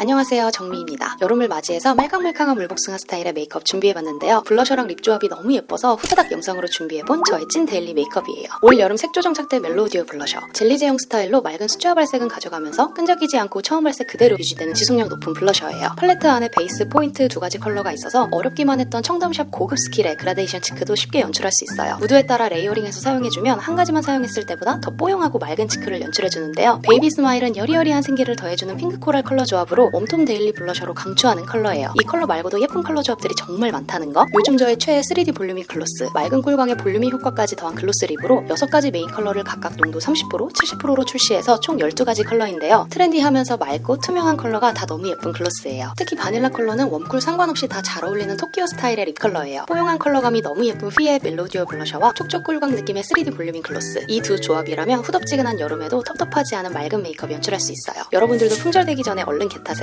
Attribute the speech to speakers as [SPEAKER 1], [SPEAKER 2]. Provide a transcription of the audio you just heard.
[SPEAKER 1] 안녕하세요 정미입니다. 여름을 맞이해서 말캉말캉한 물복숭아 스타일의 메이크업 준비해봤는데요. 블러셔랑 립 조합이 너무 예뻐서 후다닥 영상으로 준비해본 저의 찐 데일리 메이크업이에요. 올 여름 색조 정착된 멜로디오 블러셔 젤리 제형 스타일로 맑은 수채화 발색은 가져가면서 끈적이지 않고 처음 발색 그대로 유지되는 지속력 높은 블러셔예요. 팔레트 안에 베이스, 포인트 두 가지 컬러가 있어서 어렵기만 했던 청담샵 고급 스킬의 그라데이션 치크도 쉽게 연출할 수 있어요. 무드에 따라 레이어링해서 사용해주면 한 가지만 사용했을 때보다 더 뽀용하고 맑은 치크를 연출해주는데요. 베이비 스마일은 여리여리한 생기를 더해주는 핑크 코랄 컬러 조합으로 웜톤 데일리 블러셔로 강추하는 컬러예요. 이 컬러 말고도 예쁜 컬러 조합들이 정말 많다는 거. 요즘 저의 최애 3D 볼륨이 글로스, 맑은 꿀광의 볼륨이 효과까지 더한 글로스 립으로 6가지 메인 컬러를 각각 농도 30%, 70%로 출시해서 총 12가지 컬러인데요. 트렌디하면서 맑고 투명한 컬러가 다 너무 예쁜 글로스예요. 특히 바닐라 컬러는 웜쿨 상관없이 다 잘 어울리는 토끼오 스타일의 립 컬러예요. 뽀용한 컬러감이 너무 예쁜 피의 멜로디오 블러셔와 촉촉 꿀광 느낌의 3D 볼륨인 글로스. 이 두 조합이라면 후덥지근한 여름에도 텁텁하지 않은 맑은 메이크업 연출할 수 있어요. 여러분들도 품절되기 전에 얼른 겟하세요.